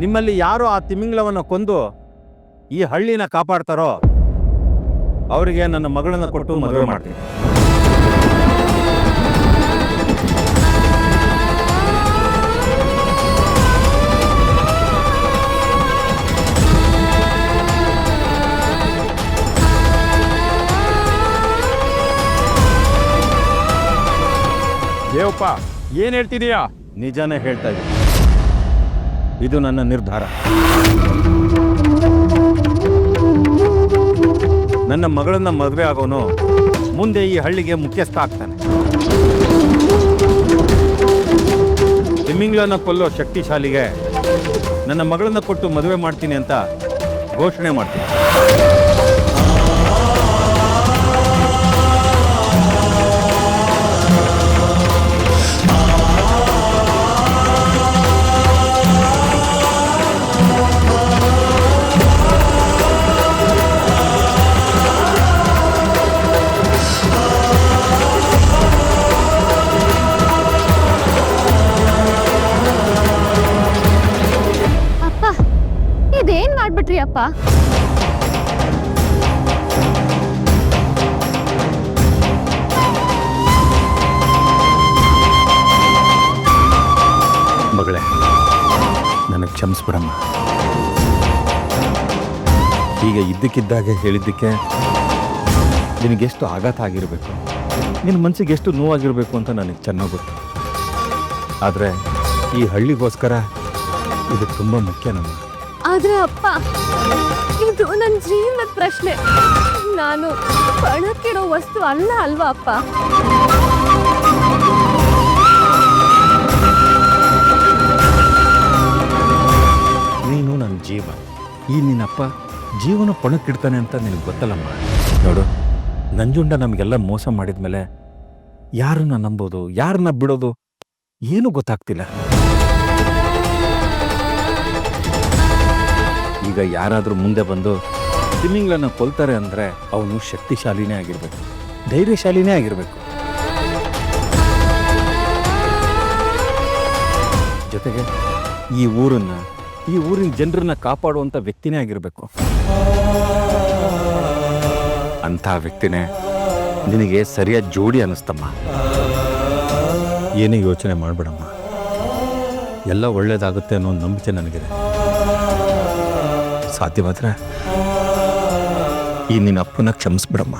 ನಿಮ್ಮಲ್ಲಿ ಯಾರು ಆ ತಿಮಿಂಗ್ಲವನ್ನು ಕೊಂದು ಈ ಹಳ್ಳಿನ ಕಾಪಾಡ್ತಾರೋ ಅವರಿಗೆ ನನ್ನ ಮಗಳನ್ನು ಕೊಟ್ಟು ಮದುವೆ ಮಾಡ್ತೀನಿ. ದೇವಪ್ಪ ಏನ್ ಹೇಳ್ತಿದೀಯಾ? ನಿಜಾನೇ ಹೇಳ್ತಾ ಇದ್ದೀನಿ. ಇದು ನನ್ನ ನಿರ್ಧಾರ. ನನ್ನ ಮಗಳನ್ನ ಮದುವೆ ಆಗೋನು ಮುಂದೆ ಈ ಹಳ್ಳಿಗೆ ಮುಖ್ಯಸ್ಥ ಆಗ್ತಾನೆ. ತಿಮ್ಮಿಂಗ್ಳನ್ನ ಕೊಲ್ಲೋ ಶಕ್ತಿಶಾಲಿಗೆ ನನ್ನ ಮಗಳನ್ನ ಕೊಟ್ಟು ಮದುವೆ ಮಾಡ್ತೀನಿ ಅಂತ ಘೋಷಣೆ ಮಾಡ್ತೀನಿ. ಅಪ್ಪ. ಮಗಳೇ, ನನಗೆ ಕ್ಷಮಿಸ್ಬಿಡಮ್ಮ ಈಗ ಇದ್ದಕ್ಕಿದ್ದಾಗೆ ಹೇಳಿದ್ದಕ್ಕೆ ನಿನಗೆಷ್ಟು ಆಘಾತ ಆಗಿರಬೇಕು? ನಿನ್ನ ಮನಸ್ಸಿಗೆ ಎಷ್ಟು ನೋವಾಗಿರಬೇಕು ಅಂತ ನನಗೆ ಚೆನ್ನಾಗಿ ಗೊತ್ತು. ಆದರೆ ಈ ಹಳ್ಳಿಗೋಸ್ಕರ ಇದು ತುಂಬ ಮುಖ್ಯ ನಮ್ಮ. ಆದ್ರೆ ಅಪ್ಪ, ಇದು ನನ್ನ ಜೀವನದ ಪ್ರಶ್ನೆ. ನಾನು ಪಣಕ್ಕಿಡೋ ವಸ್ತು ಅಲ್ಲ ಅಲ್ವಾ ಅಪ್ಪ? ನೀನು ನನ್ನ ಜೀವ. ಈ ನಿನ್ನಪ್ಪ ಜೀವನ ಪಣಕ್ಕಿಡ್ತಾನೆ ಅಂತ ನಿನಗೆ ಗೊತ್ತಲ್ಲಮ್ಮ? ನೋಡು, ನಂಜುಂಡ ನಮಗೆಲ್ಲ ಮೋಸ ಮಾಡಿದ ಮೇಲೆ ಯಾರನ್ನ ನಂಬೋದು, ಯಾರನ್ನ ಬಿಡೋದು, ಏನೂ ಗೊತ್ತಾಗ್ತಿಲ್ಲ. ಈಗ ಯಾರಾದರೂ ಮುಂದೆ ಬಂದು ತಿಮಿಂಗ್ಳನ್ನು ಕೊಲ್ತಾರೆ ಅಂದರೆ ಅವನು ಶಕ್ತಿಶಾಲಿನೇ ಆಗಿರಬೇಕು. ಧೈರ್ಯಶಾಲಿನೇ ಆಗಿರಬೇಕು. ಜೊತೆಗೆ ಈ ಊರನ್ನು, ಈ ಊರಿನ ಜನರನ್ನ ಕಾಪಾಡುವಂಥ ವ್ಯಕ್ತಿನೇ ಆಗಿರಬೇಕು. ಅಂಥ ವ್ಯಕ್ತಿನೇ ನಿನಗೆ ಸರಿಯಾದ ಜೋಡಿ ಅನ್ನಿಸ್ತಮ್ಮ. ಏನೇ ಯೋಚನೆ ಮಾಡಬೇಡಮ್ಮ. ಎಲ್ಲ ಒಳ್ಳೇದಾಗುತ್ತೆ ಅನ್ನೋ ನಂಬಿಕೆ ನನಗಿದೆ. ಸಾಧ್ಯವಾದ್ರೆ ಈ ನಿನ್ನ ಅಪ್ಪನ ಕ್ಷಮಿಸ್ಬಿಡಮ್ಮ.